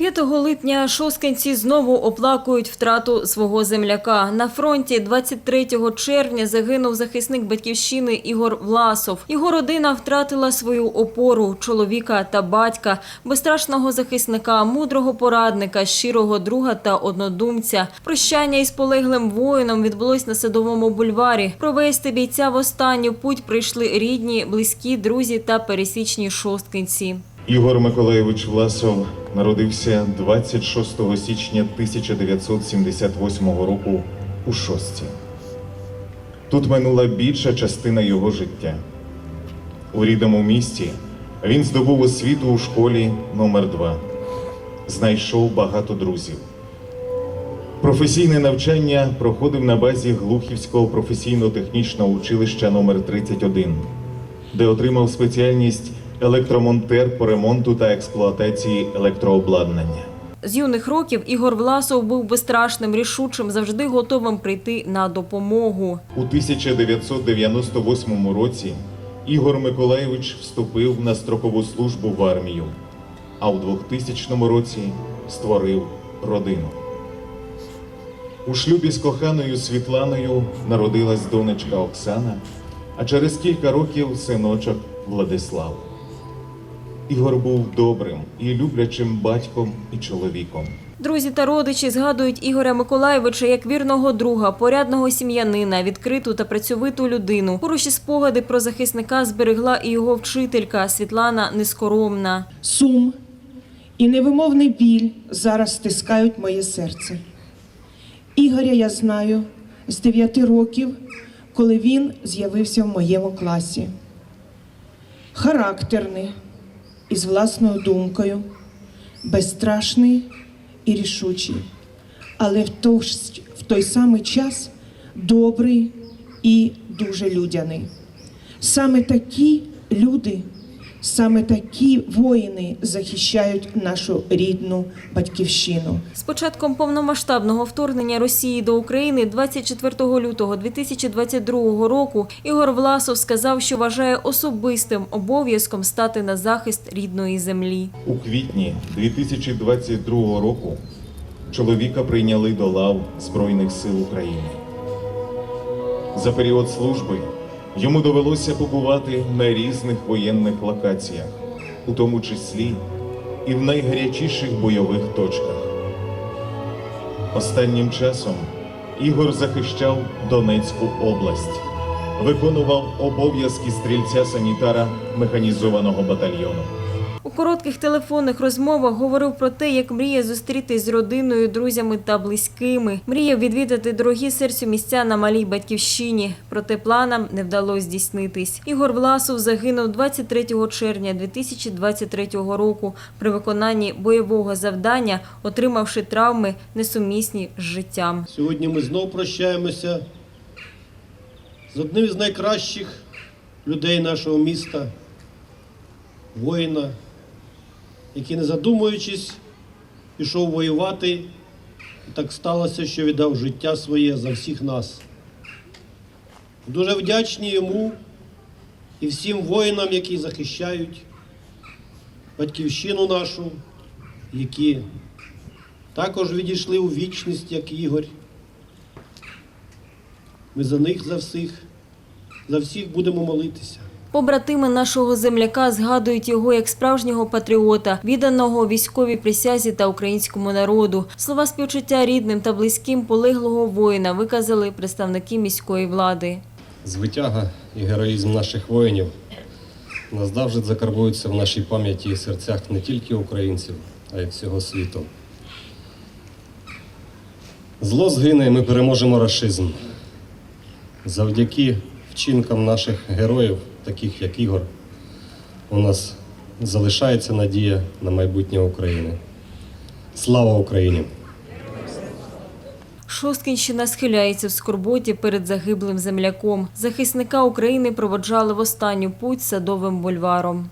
5 липня шосткинці знову оплакують втрату свого земляка. На фронті 23 червня загинув захисник батьківщини Ігор Власов. Його родина втратила свою опору, чоловіка та батька, безстрашного захисника, мудрого порадника, щирого друга та однодумця. Прощання із полеглим воїном відбулось на Садовому бульварі. Провести бійця в останню путь прийшли рідні, близькі, друзі та пересічні шосткинці. Ігор Миколайович Власов народився 26 січня 1978 року у Шості. Тут минула більша частина його життя. У рідному місті він здобув освіту у школі номер 2 Знайшов багато друзів. Професійне навчання проходив на базі Глухівського професійно-технічного училища номер 31 де отримав спеціальність електромонтер по ремонту та експлуатації електрообладнання. З юних років Ігор Власов був безстрашним, рішучим, завжди готовим прийти на допомогу. У 1998 році Ігор Миколайович вступив на строкову службу в армію, а у 2000 році створив родину. У шлюбі з коханою Світланою народилась донечка Оксана, а через кілька років синочок Владислав. Ігор був добрим і люблячим батьком і чоловіком. Друзі та родичі згадують Ігоря Миколаєвича як вірного друга, порядного сім'янина, відкриту та працьовиту людину. Хороші спогади про захисника зберегла і його вчителька Світлана Нескоромна. Сум і невимовний біль зараз стискають моє серце. Ігоря я знаю з 9 років, коли він з'явився в моєму класі. Характерний, із власною думкою, безстрашний і рішучий, але в той, в той самий час добрий і дуже людяний. Саме такі люди, саме такі воїни захищають нашу рідну батьківщину. З початком повномасштабного вторгнення Росії до України 24 лютого 2022 року Ігор Власов сказав, що вважає особистим обов'язком стати на захист рідної землі. У квітні 2022 року чоловіка прийняли до лав Збройних сил України. За період служби йому довелося побувати на різних воєнних локаціях, у тому числі і в найгарячіших бойових точках. Останнім часом Ігор захищав Донецьку область, виконував обов'язки стрільця-санітара механізованого батальйону. У коротких телефонних розмовах говорив про те, як мріє зустрітись з родиною, друзями та близькими. Мріяв відвідати дорогі серцю місця на малій батьківщині. Проте планам не вдалося здійснитись. Ігор Власов загинув 23 червня 2023 року при виконанні бойового завдання, отримавши травми несумісні з життям. Сьогодні ми знов прощаємося з одним із найкращих людей нашого міста, воїна, який, не задумуючись, пішов воювати. І так сталося, що віддав життя своє за всіх нас. Дуже вдячні йому і всім воїнам, які захищають батьківщину нашу, які також відійшли у вічність, як Ігор. Ми за них, за всіх, за всіх будемо молитися. Побратими нашого земляка згадують його як справжнього патріота, відданого військовій присязі та українському народу. Слова співчуття рідним та близьким полеглого воїна виказали представники міської влади. Звитяга і героїзм наших воїнів назавжди закарбуються в нашій пам'яті і серцях не тільки українців, а й всього світу. Зло згине, і ми переможемо рашизм. Завдяки вчинкам наших героїв, таких як Ігор, у нас залишається надія на майбутнє України. Слава Україні! Шосткінщина схиляється в скорботі перед загиблим земляком. Захисника України проводжали в останню путь садовим бульваром.